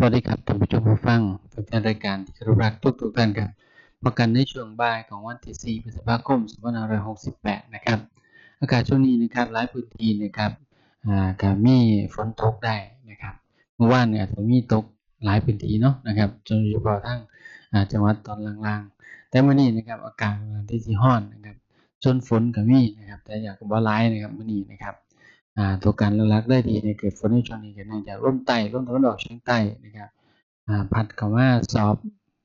สวัสดีครับท่านผู้ชมผู้ฟังแฟนรายการที่คารพรักทุกทุกๆท่านครับพบกันในช่วงบ่ายของวันที่4พฤษภาคม2568 นะครับ อากาศช่วงนี้นะครับหลายพื้นที่นะครับอ่าก็มีฝนตกได้นะครับเมื่อวานเนี่ยอาจจะมีตกหลายพื้นที่เนาะนะครับโดยเฉพาะทั้งอ่าจังหวัดตอนล่างๆ แต่มื้อนี้นะครับอากาศกำลังที่ห้อนนะครับจนฝนก็มีนะครับแต่อยากบ่หลายนะครับมื้อนี้นะครับ ตัวการหลักได้ดีในเกิดฝนในช่วงนี้ก็เนื่องจากลมใต้ลมตะวันออกเฉียงใต้นะครับอ่าพัดเข้ามาสอบ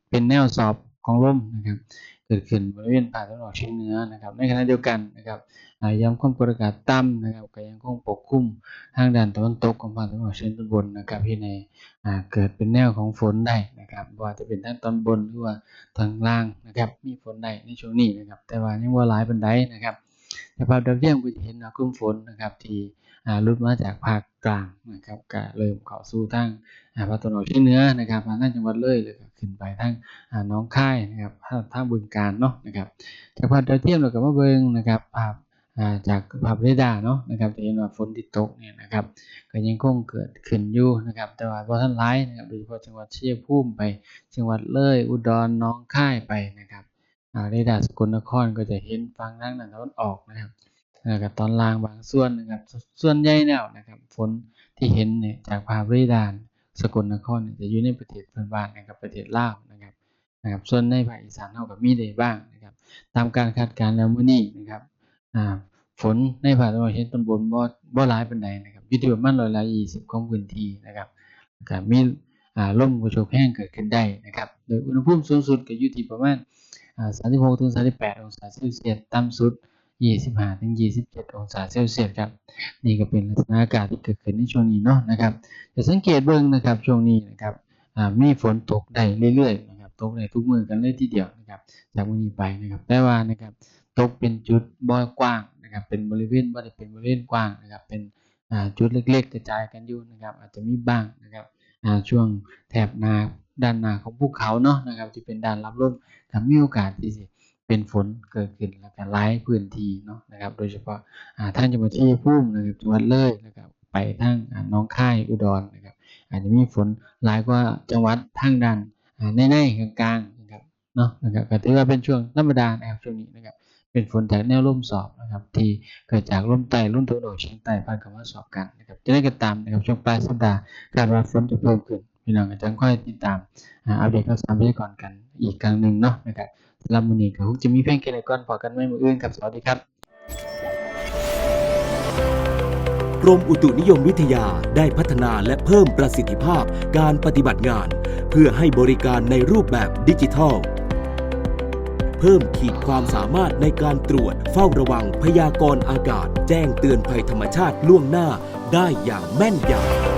เป็นแนวสอบของลมนะครับ เกิดขึ้นบริเวณภาคตะวันออกเฉียงเหนือนะครับ ในขณะเดียวกันนะครับอ่ายามความกดอากาศต่ำนะครับก็ยังคงปกคลุมทางด้านตะวันตกของภาคตะวันออกเฉียงตอนบนนะครับที่ในอ่าเกิดเป็นแนวของฝนได้นะครับว่าจะเป็นทางตอนบนหรือว่าทางล่างนะครับมีฝนได้ในช่วงนี้นะครับแต่ว่ายังบ่าหลายปานใดนะครับ ภาพดาวเทียมก็จะเห็นว่ากลุ่มฝนนะครับที่อ่าหลุดมาจากภาคกลางนะครับก็เริ่มเข้าสู่ทางภาคตะวันออกเฉียงเหนือนะครับมาทางจังหวัดเลยแล้วก็ขึ้นไปทางอ่าหนองค่ายนะครับทางทางบึงกาฬเนาะนะครับจากภาพดาวเทียมเราก็มาเบิ่งนะครับภาพจากภาพเรดาร์เนาะนะครับจะเห็นว่าฝนที่ตกเนี่ยนะครับก็ยังคงเกิดขึ้นอยู่นะครับแต่ว่าบ่ทันหลายนะครับโดยเฉพาะจังหวัดเชัยงภูมิไปจังหวัดเลยอุดรหนองค่ายไปนะครับ เรดาร์สกลนครก็จะเห็นฝั่งทางด้านตะวันออกนะครับแล้วก็ตอนล่างบางส่วนนะครับ ส่วนใหญ่แล้วนะครับ ฝนที่เห็นเนี่ยจากภาพเรดาร์สกลนครจะอยู่ในประเทศเพื่อนบ้านนะครับประเทศลาวนะครับนะครับ ส่วนในภาคอีสานเฮาก็มีได้บ้างนะครับ ตามการคาดการณ์แล้วมื้อนี้นะครับฝนในภาคตะวันออกเฉียงตอนบนบ่บ่หลายปานใดนะครับอยู่ที่ประมาณร้อยละ20ของพื้นที่นะครับแล้วก็มีอ่าลมกระโชกแห้งเกิดขึ้นได้นะครับ โดยอุณหภูมิสูงสุดก็อยู่ที่ประมาณ อ่า36-38 องศาเซลเซียส ต่ำสุด 25ถึง27 องศาเซลเซียสครับ นี่ก็เป็นลักษณะอากาศที่เกิดขึ้นในช่วงนี้เนาะนะครับ จะสังเกตเบิ่งนะครับช่วงนี้นะครับอ่ามีฝนตกได้เรื่อยๆนะครับ ตกได้ทุกมือกันเลยทีเดียวนะครับ จากมื้อนี้ไปนะครับ แต่ว่านะครับตกเป็นจุดบ่อกว้างนะครับ เป็นบริเวณบ่ได้เป็นบริเวณกว้างนะครับ เป็นอ่าจุดเล็กๆ กระจายกันอยู่นะครับ อาจจะมีบ้างนะครับช่วงแถบนา ด้านหน้าของภูเขาเนาะนะครับ ที่เป็นด้านรับลมก็มีโอกาสที่สิเป็นฝนเกิดขึ้นแล้วก็หลายพื้นที่เนาะนะครับ โดยเฉพาะอ่าทางจังหวัดชัยภูมินะครับจังหวัดเลยนะครับไปทางอ่าหนองค่ายอุดรนะครับอาจจะมีฝนหลายกว่าจังหวัดทางด้านอ่าในๆกลางๆนะครับเนาะนะครับก็ถือว่าเป็นช่วงธรรมดานะครับช่วงนี้นะครับเป็นฝนจากแนวลมสอบนะครับ ที่เกิดจากลมใต้ลมตะวันออกเฉียงใต้พัดเข้ามาสอบกันนะครับจะได้ก็ตามนะครับช่วงปลายสัปดาห์คาดว่าฝนจะเพิ่มขึ้น พี่น้องก็จะค่อยติดตามอัปเดตข่าวสารพยากรณ์กันอีกครั้งหนึ่งเนาะนะครับสำหรับมื้อนี้ก็คงจะมีเพียงแค่นี้ก่อนพอกันใหม่มื้ออื่นครับสวัสดีครับกรมอุตุนิยมวิทยาได้พัฒนาและเพิ่มประสิทธิภาพการปฏิบัติงาน เพื่อให้บริการในรูปแบบดิจิทัล เพิ่มขีดความสามารถในการตรวจเฝ้าระวังพยากรณ์อากาศ แจ้งเตือนภัยธรรมชาติล่วงหน้าได้อย่างแม่นยำ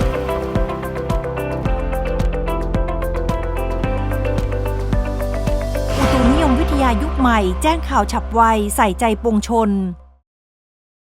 นิยมวิทยายุคใหม่ แจ้งข่าวฉับไว ใส่ใจปวงชน